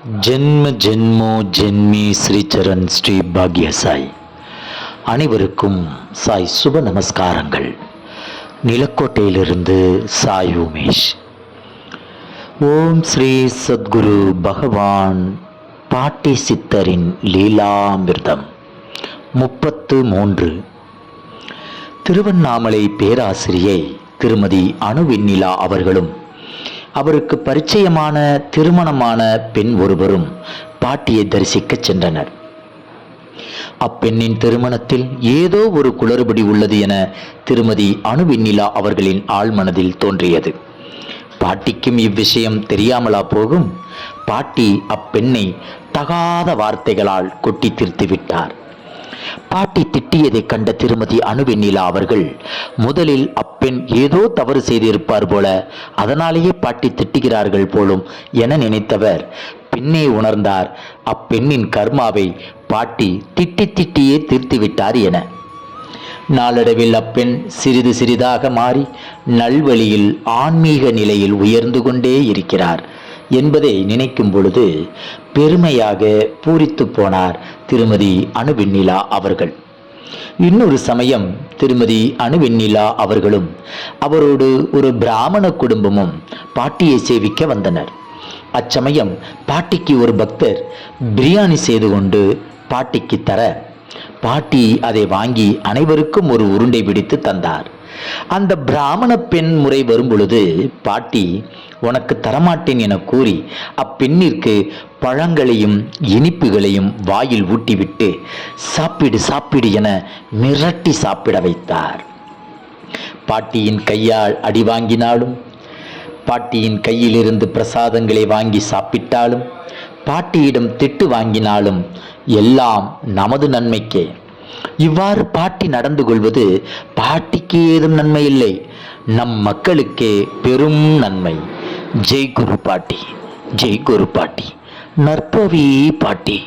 ஜென்ம ஜென்மோ ஜென்மி ஸ்ரீச்சரண் ஸ்ரீ பாக்ய சாய் அனைவருக்கும் சாய் சுப நமஸ்காரங்கள். நிலக்கோட்டையிலிருந்து சாய் உமேஷ். ஓம் ஸ்ரீ சத்குரு பகவான் பாட்டி சித்தரின் லீலாமிர்தம் முப்பத்து மூன்று. திருவண்ணாமலை பேராசிரியை திருமதி அணுவெண்ணிலா அவர்களும் அவருக்கு பரிச்சயமான திருமணமான பெண் ஒருவரும் பாட்டியை தரிசிக்கச் சென்றனர். அப்பெண்ணின் திருமணத்தில் ஏதோ ஒரு குளறுபடி உள்ளது என திருமதி அணுவெண்ணிலா அவர்களின் ஆழ்மனதில் தோன்றியது. பாட்டிக்கும் இவ்விஷயம் தெரியாமலா போகும்? பாட்டி அப்பெண்ணை தகாத வார்த்தைகளால் கொட்டி தீர்த்து விட்டார் பாட்டி திட்டியதைக் கண்ட திருமதி அணுவெண்ணிலா அவர்கள் முதலில் அப்பெண் ஏதோ தவறு செய்திருப்பார் போல அதனாலேயே பாட்டி திட்டுகிறார்கள் போலும் என நினைத்தவர். பின்னே உணர்ந்தார் அப்பெண்ணின் கர்மாவை பாட்டி திட்டி திட்டியே தீர்த்து விட்டார் என. நாளடைவில் அப்பெண் சிறிது சிறிதாக மாறி நல்வழியில் ஆன்மீக நிலையில் உயர்ந்து கொண்டே இருக்கிறார். என்பதை நினைக்கும் பொழுது பெருமையாக பூரித்து போனார் திருமதி அணுவெண்ணிலா அவர்கள். இன்னொரு சமயம் திருமதி அணுவெண்ணிலா அவர்களும் அவரோடு ஒரு பிராமண குடும்பமும் பாட்டியை சேவிக்க வந்தனர். அச்சமயம் பாட்டிக்கு ஒரு பக்தர் பிரியாணி செய்து கொண்டு பாட்டிக்கு தர பாட்டி அதை வாங்கி அனைவருக்கும் ஒரு உருண்டை பிடித்து தந்தார். அந்த பிராமண பெண் முறை வரும் பொழுது பாட்டி உனக்கு தரமாட்டேன் என கூறி அப்பெண்ணிற்கு பழங்களையும் இனிப்புகளையும் வாயில் ஊட்டிவிட்டு சாப்பிடு சாப்பிடு என மிரட்டி சாப்பிட வைத்தார். பாட்டியின் கையால் அடி வாங்கினாலும் பாட்டியின் கையிலிருந்து பிரசாதங்களை வாங்கி சாப்பிட்டாலும் பாட்டியிடம் திட்டு வாங்கினாலும் எல்லாம் நமது நன்மைக்கே. இவ்வாறு பாட்டி நடந்து கொள்வது பாட்டிக்கு ஏதும் நன்மை இல்லை நம் மக்களுக்கே பெரும் நன்மை. ஜெய் குரு பாட்டி ஜெய் குரு பாட்டி நற்பவி பாட்டி.